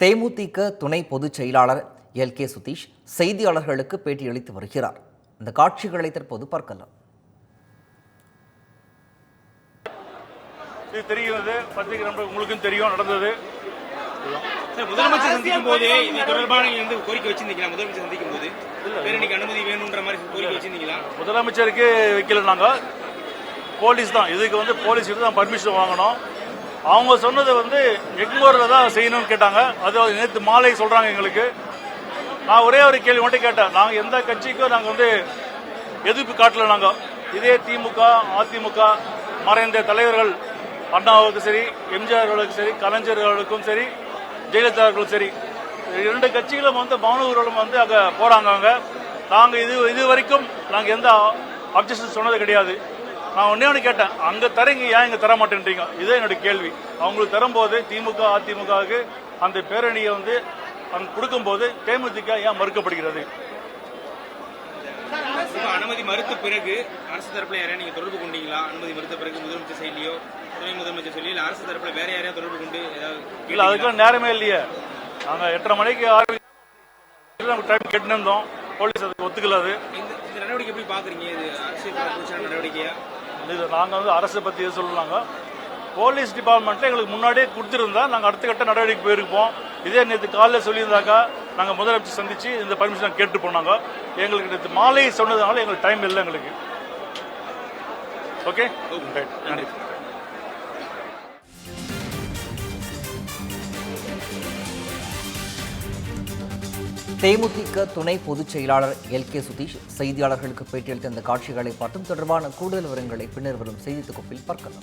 தேமுதிக துணை பொதுச் செயலாளர் எல். கே. சுதீஷ் செய்தியாளர்களுக்கு பேட்டியளித்து வருகிறார். இந்த காட்சிகளை தற்போது பார்க்கலாம். இது தெரிகிறது. பத்திரிகை நண்பர் உங்களுக்கும் தெரியும் நடந்தது. சார், முதலமைச்சர் சந்திக்கும் போது இது தொடர்பான நீங்க வந்து கோரிக்கை வச்சிருந்தீங்களா? முதலமைச்சர் சந்திக்கும் போது? பேரணிக்கு அனுமதி வேணும்ன்ற மாதிரி கோரிக்கை வச்சிருந்தீங்களா? முதலமைச்சருக்கு வைக்கல நாங்கள் போலீஸ் தான். இதுக்கு வந்து போலீஸ் கிட்ட தான் பர்மிஷன் வாங்கணும். அவங்க சொன்னது வந்து எக்மோரில் தான் செய்யணும்னு கேட்டாங்க. அது நேற்று மாலை சொல்கிறாங்க எங்களுக்கு. நான் ஒரே ஒரு கேள்வி மட்டும் கேட்டேன். நாங்கள் எந்த கட்சிக்கும் நாங்கள் வந்து எதிர்ப்பு காட்டல நாங்கள் இதே திமுக அதிமுக மறைந்த தலைவர்கள் அண்ணாவுக்கும் சரி எம்ஜிஆர் அவர்களுக்கும் சரி கலைஞர் அவர்களுக்கும் சரி ஜெயலலிதா அவர்களுக்கும் சரி. இரண்டு கட்சிகளும் வந்து மாணவர்களும் வந்து அங்கே போகிறாங்க நாங்கள் இது இது வரைக்கும் நாங்கள் எந்த அப்ஜெக்ஷன் சொன்னது கிடையாது. நான் ஒன்னே ஒன்று கேட்டேன். அங்கே தரீங்க ஏன் இங்கே தர மாட்டேன்றீங்க? இதே என்னோட கேள்வி. அவங்களுக்கு தரும்போது திமுக அதிமுகவுக்கு அந்த பேரணியை வந்து அங்கே கொடுக்கும்போது தேமுதிக ஏன் மறுக்கப்படுகிறது? அனுமதி மறுத்த பிறகு அரசு தரப்புல யாரையா நீங்க தொடர்பு கொண்டீங்களா? அனுமதி மறுத்த பிறகு முதலமைச்சர் செயலியோ துணை முதலமைச்சர் சொல்லி இல்ல அரசு தரப்புல வேற யாரையா தொடர்பு கொண்டு ஏதாவது இல்லை? அதுக்கெல்லாம் நேரமே இல்லையே. நாங்கள் எட்டரை மணிக்கு ஆரம்பி நமக்கு டைம் கெட்டுன்னு இருந்தோம். போலீஸ் அதுக்கு ஒத்துக்கல அது. இந்த நடவடிக்கை எப்படி பாக்குறீங்க? இது அரசியல் நடவடிக்கையா? இது நாங்கள் வந்து அரசை பற்றி எது சொல்லலாங்க? போலீஸ் டிபார்ட்மெண்ட்டில் எங்களுக்கு முன்னாடியே கொடுத்துருந்தா நாங்கள் அடுத்த கட்ட நடவடிக்கை போயிருப்போம். இதே நேற்று காலையில் சொல்லியிருந்தாக்கா நாங்கள் முதலமைச்சர் சந்தித்து இந்த பர்மிஷன் கேட்டு போனாங்க. எங்களுக்கு நேற்று மாலை சொன்னதுனால எங்களுக்கு டைம் இல்லை எங்களுக்கு. ஓகே ரைட் நன்றி. தேமுதிக துணை பொதுச் செயலாளர் எல். கே. சுதீஷ் செய்தியாளர்களுக்கு பேட்டியளித்த இந்த காட்சிகளை பார்த்தும் தொடர்பான கூடுதல் விவரங்களை பின்னர் வரும் செய்தி தொகுப்பில் பார்க்கலாம்.